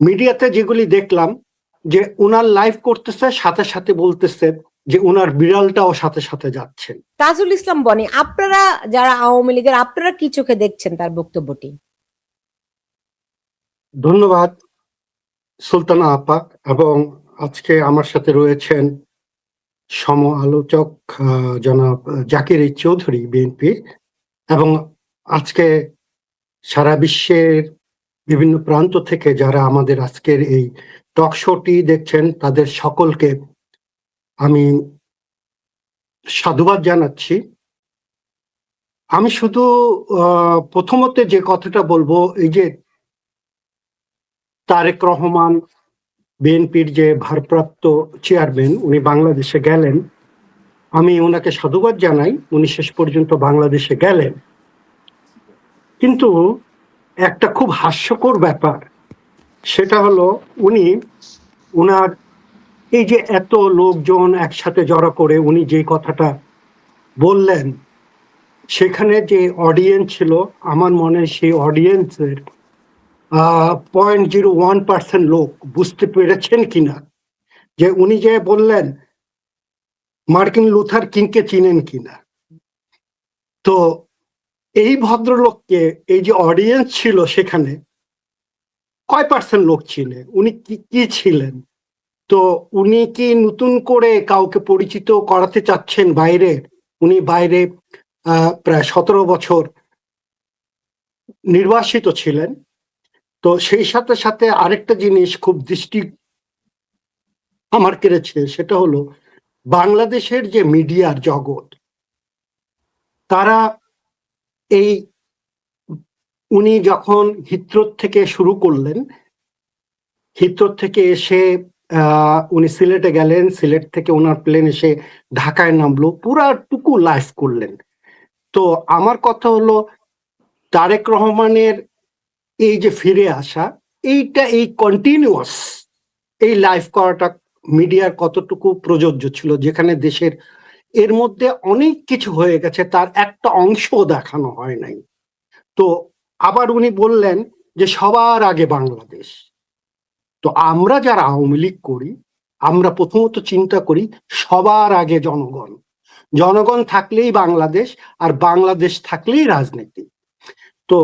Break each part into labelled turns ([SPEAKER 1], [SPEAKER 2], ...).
[SPEAKER 1] মিডিয়াতে যেগুলি দেখলাম যে উনার লাইভ করতেছে সাথে সাথে বলতেছে যে উনার বিড়ালটাও সাথে সাথে যাচ্ছেন
[SPEAKER 2] তাজুল ইসলাম বনি আপনারা যারা আওয়ামী লীগের আপনারা কি চোখে দেখছেন তার বক্তব্যটি?
[SPEAKER 1] ধন্যবাদ সুলতানা আপা এবং আজকে আমার সাথে রয়েছেন সম আলোচক জনাব জাকির চৌধুরী বিএনপি এবং আজকে সারা বিশ্বের বিভিন্ন প্রান্ত থেকে যারা আমাদের আজকের এই টক শোটি দেখছেন, তাদের সকলকে আমি সাধুবাদ জানাচ্ছি। আমি শুধু প্রথমত যে কথাটা বলব, এই যে তারেক রহমান, বিএনপির যে ভারপ্রাপ্ত চেয়ারম্যান, উনি বাংলাদেশে গেলেন। আমি ওনাকে সাধুবাদ জানাই, উনি শেষ পর্যন্ত বাংলাদেশে গেলেন। কিন্তু একটা খুব হাস্যকর ব্যাপার। সেটা হলো উনি, উনার এই যে এত লোকজন একসাথে জড়ো করে উনি যে কথাটা বললেন, সেখানে যে অডিয়েন্স ছিল, আমার মনে সেই অডিয়েন্সের পয়েন্ট জিরো ওয়ান পার্সেন্ট লোক বুঝতে পেরেছেন কিনা? যে উনি যে বললেন, মার্কিন লুথার কিংকে চিনেন কিনা? তো এই ভদ্রলোককে, এই যে অডিয়েন্স ছিল সেখানে কয় পার্সেন্ট লোক ছিলেন উনি কি কি ছিলেন? তো উনি কি নতুন করে কাউকে পরিচিত করাতে চাচ্ছেন বাইরে? উনি বাইরে প্রায় সতেরো বছর নির্বাসিত ছিলেন। তো সেই সাথে সাথে আরেকটা জিনিস খুব দৃষ্টি আমার কেড়েছে, সেটা হলো বাংলাদেশের যে মিডিয়ার জগৎ, তারা এই উনি যখন হিত্রোত থেকে শুরু করলেন হিত্রোত থেকে এসে উনি সিলেটে গেলেন, সিলেট থেকে ওনার প্লেন এসে ঢাকায় নামলো, পুরাটুকু লাইভ করলেন। তো আমার কথা হলো, তারেক রহমানের এই যে ফিরে আসা, এইটা এই কন্টিনিউয়াস এই লাইভ করাটা মিডিয়ার কতটুকু প্রযোজ্য ছিল, যেখানে দেশের এর মধ্যে অনেক কিছু হয়ে গেছে, তার একটা অংশ দেখানো হয় নাই। তো আবার উনি বললেন যে সবার আগে বাংলাদেশ। তো আমরা যারা আওয়ামী লীগ করি, আমরা প্রথমত চিন্তা করি সবার আগে জনগণ। জনগণ থাকলেই বাংলাদেশ আর বাংলাদেশ থাকলেই রাজনীতি। তো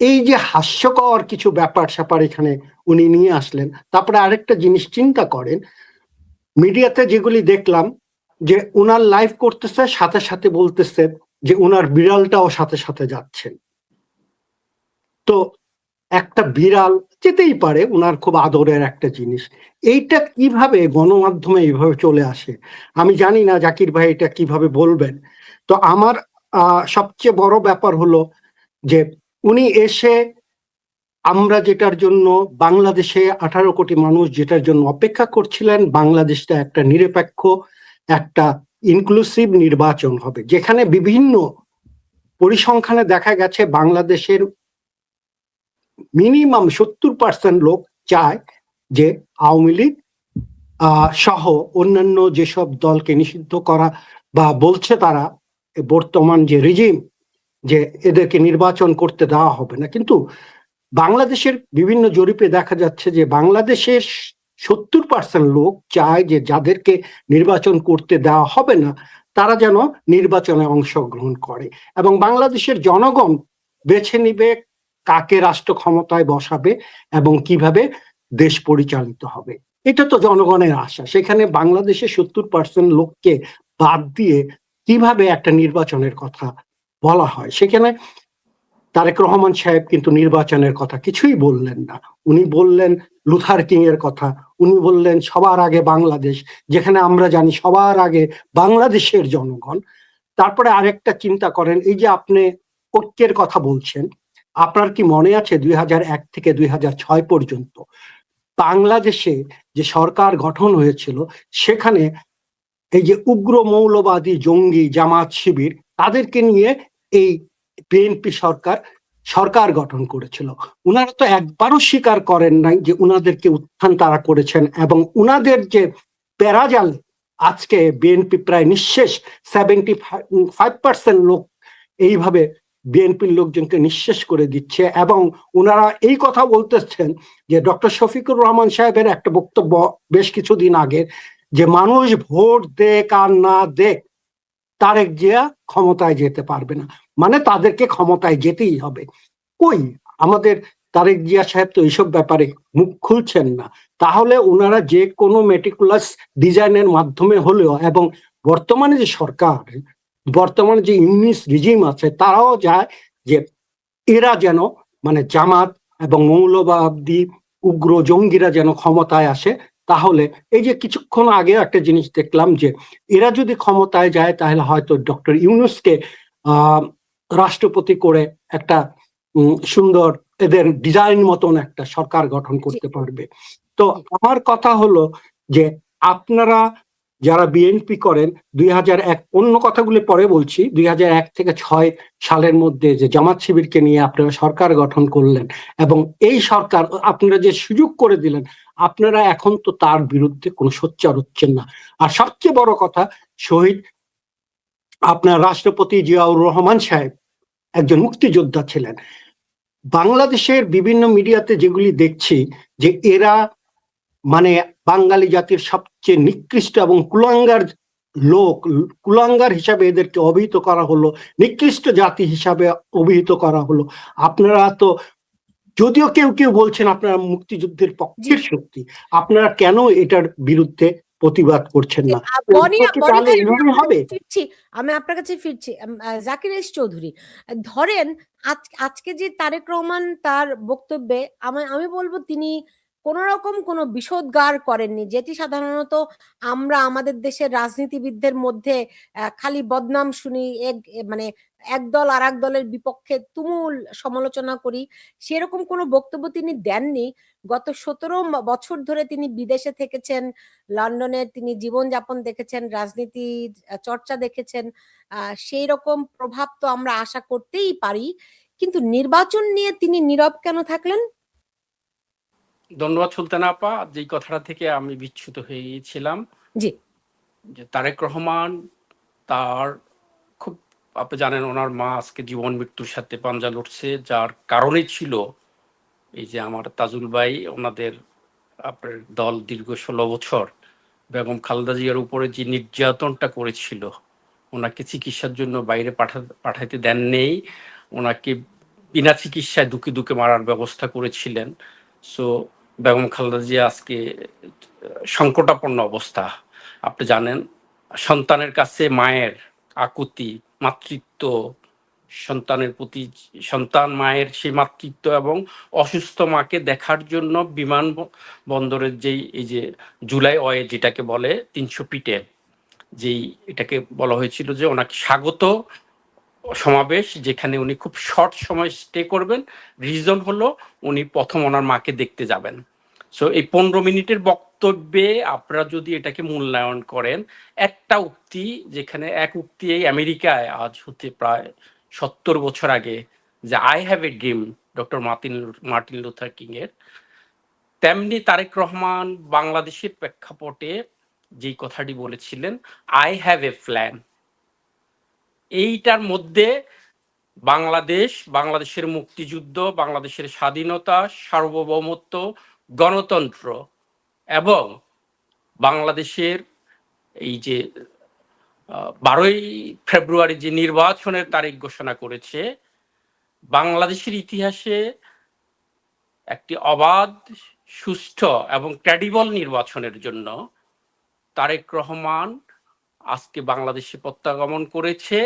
[SPEAKER 1] এই যে হাস্যকর কিছু ব্যাপার স্যাপার এখানে উনি নিয়ে আসলেন, তারপরে আরেকটা জিনিস চিন্তা করেন, মিডিয়াতে যেগুলি দেখলাম যে উনার লাইভ করতেছে, সাথে সাথে বলতেছে যে উনার বিড়ালটাও সাথে সাথে যাচ্ছেন তো একটা বিড়াল যেতেই পারে, উনার খুব আদরের একটা জিনিস। এইটা কীভাবে গণমাধ্যমে এইভাবে চলে আসে? আমি জানি না জাকির ভাই এটা কীভাবে বলবেন। তো আমার সবচেয়ে বড় ব্যাপার হলো যে উনি এসে আমরা যেটার জন্য বাংলাদেশে আঠারো কোটি মানুষ যেটার জন্য অপেক্ষা করছিলেন, বাংলাদেশটা একটা নিরপেক্ষ একটা ইনক্লুসিভ নির্বাচন হবে। যেখানে বিভিন্ন পরিসংখ্যানে দেখা গেছে বাংলাদেশের মিনিমাম সত্তর পার্সেন্ট লোক চায় যে আওয়ামী লীগ সহ অন্যান্য যেসব দলকে নিষিদ্ধ করা বা বলছে তারা বর্তমান যে রিজিম যে এদেরকে নির্বাচন করতে দেওয়া হবে না। কিন্তু বাংলাদেশের বিভিন্ন জরিপে দেখা যাচ্ছে যে বাংলাদেশের সত্তর পার্সেন্ট লোক চায় যে যাদেরকে নির্বাচন করতে দেওয়া হবে না, তারা যেন নির্বাচনে অংশগ্রহণ করে। এবং বাংলাদেশের জনগণ বেছে নিবে কাকে রাষ্ট্র ক্ষমতায় বসাবে এবং কীভাবে দেশ পরিচালিত হবে। এটা তো জনগণের আশা। সেখানে বাংলাদেশের সত্তর পার্সেন্ট লোককে বাদ দিয়ে কীভাবে একটা নির্বাচনের কথা বলা হয়? সেখানে তারেক রহমান সাহেব কিন্তু নির্বাচনের কথা কিছুই বললেন না। উনি বললেন লুথার কিং এর কথা। উনি বললেন, সবার আগে বাংলাদেশ। যেখানে আমরা জানি সবার আগে বাংলাদেশের জনগণ। তারপরে আরেকটা চিন্তা করেন, এই যে আপনি ঐক্যের কথা বলছেন, আপনার কি মনে আছে দুই এক থেকে দুই পর্যন্ত বাংলাদেশে যে সরকার গঠন হয়েছিল, সেখানে এই যে উগ্র মৌলবাদী জঙ্গি জামাত শিবির, তাদেরকে নিয়ে এই বিএনপি সরকার সরকার গঠন করেছিল। উনারা তো একবারও স্বীকার করেন নাই যে উনাদেরকে উত্থান তারা করেছেন এবং উনাদের যে প্যারাজাল আজকে বিএনপি প্রায় নিঃশেষ সেভেন্টি ফাইভ পার্সেন্ট লোক এইভাবে বিএনপির লোকজনকে নিঃশেষ করে দিচ্ছে এবং ওনারা এই কথা বলতেছেন যে ডক্টর শফিকুর রহমান সাহেবের একটা বক্তব্য বেশ কিছুদিন আগে যে, মানুষ ভোট দেখ আর না দেখ তারেক জিয়া ক্ষমতায় যেতে পারবে না। মানে তাদেরকে ক্ষমতায় যেতেই হবে। কই? আমাদের তারেক জিয়া সাহেব তো এইসব ব্যাপারে মুখ খুলছেন না। তাহলে ওনারা যে কোনো মেটিকুলাস ডিজাইনের মাধ্যমে হলেও এবং বর্তমানে যে সরকার, বর্তমানে যে ইউনিস রিজিম আছে, তারাও যায় যে এরা যেন মানে জামাত এবং মৌলবাদী উগ্র জঙ্গিরা যেন ক্ষমতায় আসে। তাহলে এই যে কিছুক্ষণ আগে একটা জিনিস দেখলাম যে এরা যদি ক্ষমতায় যায় তাহলে হয়তো ডক্টর ইউনুসকে আহ রাষ্ট্রপতি করে একটা উম, সুন্দর এদের ডিজাইন মতন একটা সরকার গঠন করতে পারবে। তো আমার কথা হলো যে আপনারা যারা বিএনপি করেন, দুই হাজার এক, অন্য কথাগুলি পরে বলছি, দুই হাজার এক থেকে ছয় সালের মধ্যে যে জামাত শিবিরকে নিয়ে আপনারা সরকার গঠন করলেন এবং এই সরকার, আপনারা যে সুযোগ করে দিলেন, আপনারা এখন তো তার বিরুদ্ধে কোনো সোচ্চার হচ্ছেন না। আর সবচেয়ে বড় কথা, শহীদ আপনার রাষ্ট্রপতি জিয়াউর রহমান সাহেব একজন মুক্তিযোদ্ধা ছিলেন। বাংলাদেশের বিভিন্ন মিডিয়াতে যেগুলি দেখছি যে এরা মানে বাঙালি জাতির সবচেয়ে নিকৃষ্ট এবং কুলাঙ্গার লোক কুলাঙ্গার হিসাবে এদেরকে অভিহিত করা হলো নিকৃষ্ট জাতি হিসাবে অভিহিত করা হলো। আপনারা তো যদিও কেউ কেউ বলছেন আপনারা মুক্তিযুদ্ধের পক্ষের শক্তি আপনারা কেন এটার বিরুদ্ধে প্রতিবাদ করছেন না? হবে?
[SPEAKER 2] আমি আপনার কাছে ফিরছি। জাকির এস চৌধুরী ধরেন আজ আজকে যে তারেক রহমান তার বক্তব্যে আমি আমি বলব তিনি কোন রকম কোনো বিষোদ্গার করেননি, যেটি সাধারণত আমরা আমাদের দেশের রাজনীতিবিদদের মধ্যে খালি বদনাম শুনি, এক মানে এক দল আর এক দলের বিপক্ষে তুমুল সমালোচনা করি। সেরকম কোনো বক্তব্য তিনি দেননি। গত সতেরো বছর ধরে তিনি বিদেশে থেকেছেন, লন্ডনে তিনি জীবনযাপন দেখেছেন, রাজনীতি চর্চা দেখেছেন সেই রকম প্রভাব তো আমরা আশা করতেই পারি। কিন্তু নির্বাচন নিয়ে তিনি নীরব কেন থাকলেন?
[SPEAKER 3] ধন্যবাদ সুলতানা আপা যেই কথাটা থেকে আমি বিচ্ছুত হয়ে গিয়েছিলাম
[SPEAKER 2] জি।
[SPEAKER 3] যে তারেক রহমান তার খুব আপনি জানেন ওনার মা আজকে জীবন মৃত্যুর সাথে পাঞ্জা লড়ছে যার কারণে ছিল এই যে আমার তাজুল ভাই ওনাদের আপনার দল দীর্ঘ ষোলো বছর বেগম খালেদা জিয়ার উপরে যে নির্যাতনটা করেছিল ওনাকে চিকিৎসার জন্য বাইরে পাঠা পাঠাইতে দেন নেই ওনাকে বিনা চিকিৎসায় দুকে দুকে মারার ব্যবস্থা করেছিলেন। সো বেগম খালেদা জিয়া আজকে, সংকটাপন্ন অবস্থা। আপনি জানেন, সন্তানের কাছে মায়ের আকুতি, মাতৃত্ব, সন্তানের প্রতি সন্তান, মায়ের সেই মাতৃত্ব এবং অসুস্থ মাকে দেখার জন্য বিমান বন্দরের যেই, এই যে জুলাই অয়ে যেটাকে বলে তিনশো পিটে যেই এটাকে বলা হয়েছিল যে ওনাকে স্বাগত সমাবেশ যেখানে উনি খুব শর্ট সময় স্টে করবেন। রিজন হলো উনি প্রথম ওনার মাকে দেখতে যাবেন। সো এই পনেরো মিনিটের বক্তব্যে আপনারা যদি এটাকে মূল্যায়ন করেন, একটা উক্তি যেখানে এক উক্তি এই আমেরিকায় আজ হতে প্রায় সত্তর বছর আগে যে I have a dream doctor Martin Martin Luther King এর, তেমনি তারেক রহমান বাংলাদেশের প্রেক্ষাপটে যেই কথাটি বলেছিলেন আই হ্যাভ এ প্ল্যান এইটার মধ্যে বাংলাদেশ, বাংলাদেশের মুক্তিযুদ্ধ, বাংলাদেশের স্বাধীনতা, সার্বভৌমত্ব, গণতন্ত্র এবং বাংলাদেশের এই যে বারোই ফেব্রুয়ারি যে নির্বাচনের তারিখ ঘোষণা করেছে, বাংলাদেশের ইতিহাসে একটি অবাধ, সুষ্ঠু এবং ক্রেডিবল নির্বাচনের জন্য তারেক রহমান আজকে বাংলাদেশে প্রত্যাগমন করেছে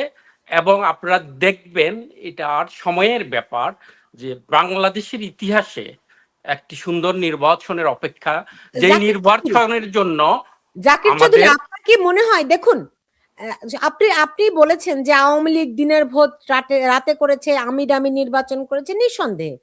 [SPEAKER 3] এবং আপনারা দেখবেন এটা আর সময়ের ব্যাপার যে বাংলাদেশের ইতিহাসে একটি সুন্দর নির্বাচনের অপেক্ষা যে নির্বাচনের জন্য
[SPEAKER 2] জাকির চৌধুরী আপনার কি মনে হয়? দেখুন আপনি আপনি বলেছেন যে আওয়ামী লীগ দিনের ভোট রাতে রাতে করেছে আমি ডামি নির্বাচন করেছে নিঃসন্দেহে।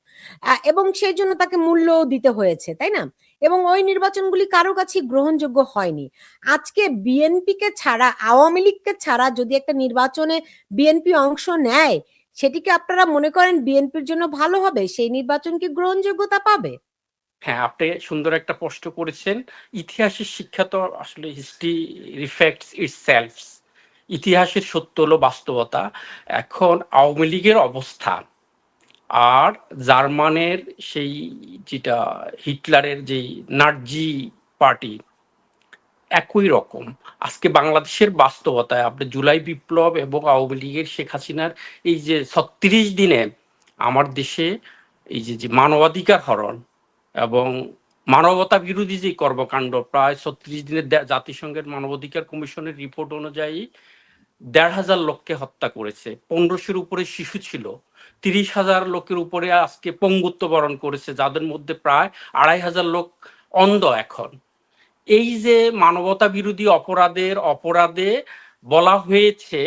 [SPEAKER 2] এবং সেই জন্য তাকে মূল্য দিতে হয়েছে তাই না? এবং ওই নির্বাচনগুলি কারও কাছে গ্রহণযোগ্য হয়নি। আজকে বিএনপি কে ছাড়া, আওয়ামী লীগকে ছাড়া যদি একটা নির্বাচনে বিএনপি অংশ নেয়, সেটিকে আপনারা মনে করেন বিএনপির জন্য ভালো হবে? সেই নির্বাচন কি গ্রহণযোগ্যতা পাবে?
[SPEAKER 3] হ্যাঁ আপনি সুন্দর একটা প্রশ্ন করেছেন। ইতিহাসের শিক্ষা তো আসলে হিস্ট্রি রিফ্লেক্টস ইট সেলফ ইতিহাসের সত্য হলো বাস্তবতা। এখন আওয়ামী লীগের অবস্থা আর জার্মানের সেই যেটা হিটলারের যেই নার্জি পার্টি, একই রকম। আজকে বাংলাদেশের বাস্তবতায় আপনি জুলাই বিপ্লব এবং আওয়ামী লীগের শেখ হাসিনার এই যে ছত্রিশ দিনে আমার দেশে এই যে যে মানবাধিকার হরণ এবং মানবতা বিরোধী যে কর্মকাণ্ড, প্রায় ছত্রিশ দিনের জাতিসংঘের মানবাধিকার কমিশনের রিপোর্ট অনুযায়ী দেড় হাজার লোককে হত্যা করেছে। পনেরোশোর উপরে শিশু ছিল। তিরিশ হাজার লোকের উপরে আজকে পঙ্গুত্ব বরণ করেছে, যাদের মধ্যে প্রায় আড়াই হাজার লোক অন্ধ এখন। এই যে মানবতা বিরোধী অপরাধের অপরাধে বলা হয়েছে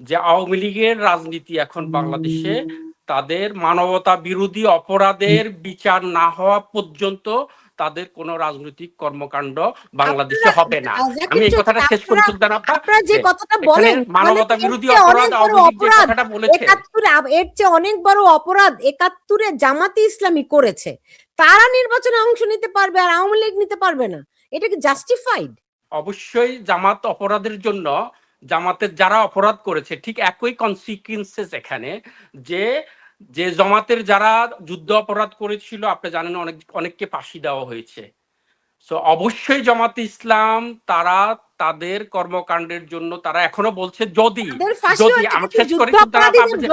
[SPEAKER 3] যে আওয়ামী লীগের রাজনীতি এখন বাংলাদেশে তাদের মানবতা বিরোধী অপরাধের বিচার না হওয়া পর্যন্ত তাদের কোনো রাজনৈতিক কর্মকাণ্ড বাংলাদেশে হবে না। আমি এই কথাটা শেষ করি সুলতান
[SPEAKER 2] আপনারা যে কথাটা বলেন
[SPEAKER 3] মানবতা
[SPEAKER 2] মানে
[SPEAKER 3] বিরোধী
[SPEAKER 2] এর চেয়ে
[SPEAKER 3] অপরাধ
[SPEAKER 2] অনেক বড়
[SPEAKER 3] যে
[SPEAKER 2] অপরাধ
[SPEAKER 3] কথাটা বলেছে
[SPEAKER 2] একাত্তরে আব- এর চেয়ে অনেক বড় অপরাধ একাত্তরে জামাতি ইসলামী করেছে। তারা নির্বাচনে অংশ নিতে পারবে আর আওয়ামী লীগ নিতে পারবে না। এটা কি জাস্টিফাইড
[SPEAKER 3] অবশ্যই জামাত অপরাধের জন্য জামাতের যারা অপরাধ করেছে ঠিক একই কনসিকুয়েন্সেস এখানে যে যে জামাতের যারা যুদ্ধ অপরাধ করেছিল আপনি জানেন অনেক অনেককে ফাঁসি দেওয়া হয়েছে। সো অবশ্যই জামাতে ইসলাম তারা তাদের কর্মকাণ্ডের জন্য তারা এখনও বলছে যদি যদি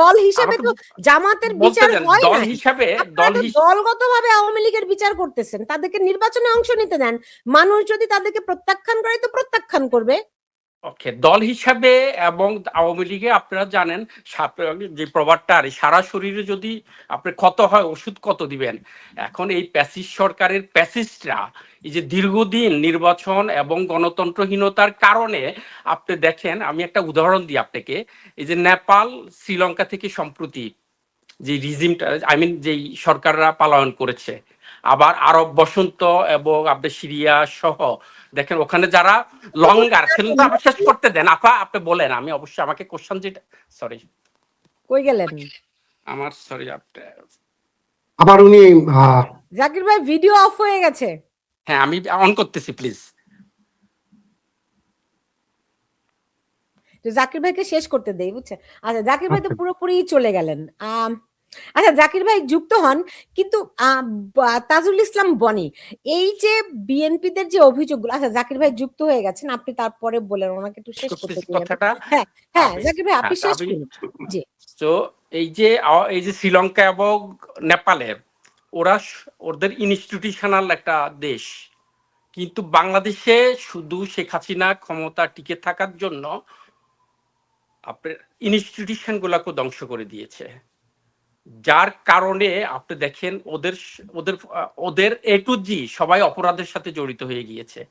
[SPEAKER 2] দল হিসেবে তো জামাতের বিচার হয়
[SPEAKER 3] দল হিসাবে দল
[SPEAKER 2] দলগতভাবে আওয়ামী লীগের বিচার করতেছেন। তাদেরকে নির্বাচনে অংশ নিতে দেন। মানুষ যদি তাদেরকে প্রত্যাখ্যান করে তো প্রত্যাখ্যান করবে।
[SPEAKER 3] ওকে, দল হিসাবে এবং আওয়ামী লীগে আপনারা জানেন যে প্রবাদটা আর সারা শরীরে যদি আপনার ক্ষত হয়, ওষুধ কত দিবেন? এখন এই প্যাসিস সরকারের প্যাসিস্টরা এই যে দীর্ঘদিন নির্বাচন এবং গণতন্ত্রহীনতার কারণে, আপনি দেখেন, আমি একটা উদাহরণ দিই আপনাকে, এই যে নেপাল, শ্রীলঙ্কা থেকে সম্প্রতি যে রিজিমটা আই মিন যেই সরকাররা পালন করেছে। আবার আরব বসন্ত এবং আপনার সিরিয়া সহ দেখেন ওখানে যারা লঙ্গার আপনি শেষ করতে দেন। আপা আপনি বলেন আমি অবশ্যই আমাকে কোশ্চেন যেটা সরি
[SPEAKER 2] কই গেলেন?
[SPEAKER 3] আমার সরি আপনি
[SPEAKER 1] আবার উনি আহ,
[SPEAKER 2] জাকির ভাই ভিডিও অফ হয়ে গেছে।
[SPEAKER 3] হ্যাঁ আমি অন করতেছি প্লিজ
[SPEAKER 2] তো জাকির ভাইকে শেষ করতে দেই বুঝছেন? আচ্ছা জাকির ভাই তো
[SPEAKER 1] আচ্ছা।
[SPEAKER 2] পুরোপুরি চলে গেলেন। আম, আচ্ছা জাকির ভাই যুক্ত হন কিন্তু তাজুল ইসলাম বনি এই যে বিএনপিদের যে অভিযোগগুলো আচ্ছা জাকির ভাই যুক্ত হয়ে গেছেন আপনি তারপরে বলেন ওনাকে একটু শেষ করতে
[SPEAKER 3] কথাটা
[SPEAKER 2] হ্যাঁ হ্যাঁ জাকির ভাই আপনি
[SPEAKER 3] হ্যাঁ,
[SPEAKER 2] শেষ করুন। জি।
[SPEAKER 3] তো এই যে এই যে শ্রীলঙ্কা এবং নেপালে ওরা ওদের ইনস্টিটিউশনাল একটা দেশ। কিন্তু বাংলাদেশে শুধু শেখ হাসিনা ক্ষমতা টিকে থাকার জন্য আপনার ইনস্টিটিউশন গুলাকে ধ্বংস করে দিয়েছে। যার কারণে আপনি দেখেন ওদের ওদের ওদের এ টু জি সবাই অপরাধের সাথে জড়িত হয়ে গিয়েছে।